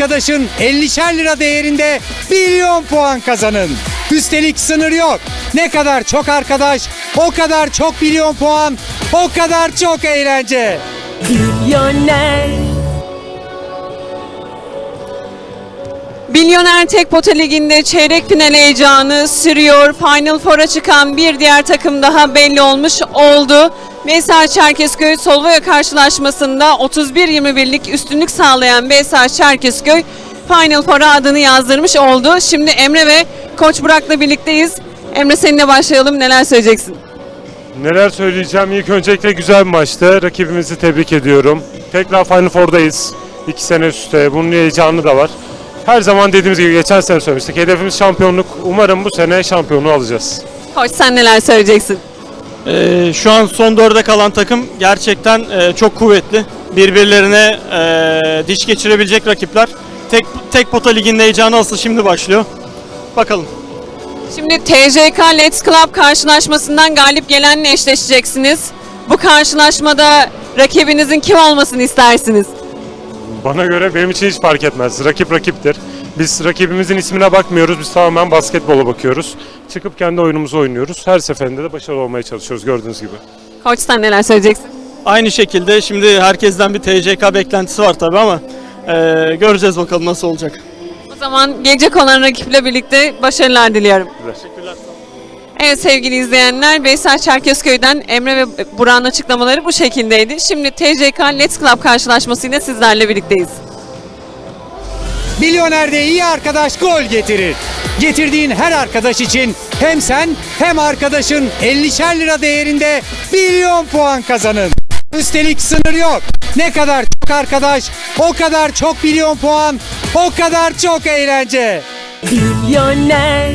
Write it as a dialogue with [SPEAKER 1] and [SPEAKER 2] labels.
[SPEAKER 1] arkadaşın 50'şer lira değerinde milyon puan kazanın. Üstelik sınır yok. Ne kadar çok arkadaş, o kadar çok milyon puan, o kadar çok eğlence.
[SPEAKER 2] Milyoner
[SPEAKER 3] Milyoner Tek Pota Ligi'nde çeyrek final heyecanı sürüyor. Final Four'a çıkan bir diğer takım daha belli olmuş oldu. Veysel Çerkezköy Solvaya karşılaşmasında 31-21'lik üstünlük sağlayan Veysel Çerkezköy Final Four'a adını yazdırmış oldu. Şimdi Emre ve Koç Burak'la birlikteyiz. Emre seninle başlayalım. Neler söyleyeceksin?
[SPEAKER 4] Neler söyleyeceğim? İlk öncelikle güzel bir maçtı. Rakibimizi tebrik ediyorum. Tekrar Final Four'dayız. İki sene üstte. Bunun heyecanı da var. Her zaman dediğimiz gibi geçen sene söylemiştik. Hedefimiz şampiyonluk. Umarım bu sene şampiyonluğu alacağız.
[SPEAKER 3] Koç sen neler söyleyeceksin?
[SPEAKER 5] Ee, şu an son dörde kalan takım gerçekten e, çok kuvvetli. Birbirlerine e, diş geçirebilecek rakipler. Tek tek pota liginde heyecanı asıl şimdi başlıyor. Bakalım.
[SPEAKER 3] Şimdi TJK Let's Club karşılaşmasından galip gelenle eşleşeceksiniz. Bu karşılaşmada rakibinizin kim olmasını istersiniz?
[SPEAKER 4] Bana göre benim için hiç fark etmez. Rakip rakiptir. Biz rakibimizin ismine bakmıyoruz. Biz tamamen basketbola bakıyoruz. Çıkıp kendi oyunumuzu oynuyoruz. Her seferinde de başarılı olmaya çalışıyoruz gördüğünüz gibi.
[SPEAKER 3] Koç sen neler söyleyeceksin?
[SPEAKER 5] Aynı şekilde şimdi herkesten bir TCK beklentisi var tabi ama e, göreceğiz bakalım nasıl olacak.
[SPEAKER 3] O zaman gelecek olan rakiple birlikte başarılar diliyorum.
[SPEAKER 5] Teşekkürler.
[SPEAKER 3] Evet sevgili izleyenler, Veysel Çerkezköy'den Emre ve Burak'ın açıklamaları bu şekildeydi. Şimdi TJK Let's Club karşılaşmasıyla sizlerle birlikteyiz.
[SPEAKER 1] Milyoner'de iyi arkadaş gol getirir. Getirdiğin her arkadaş için hem sen hem arkadaşın 50'şer lira değerinde milyon puan kazanın. Üstelik sınır yok. Ne kadar çok arkadaş, o kadar çok milyon puan, o kadar çok eğlence.
[SPEAKER 2] Milyoner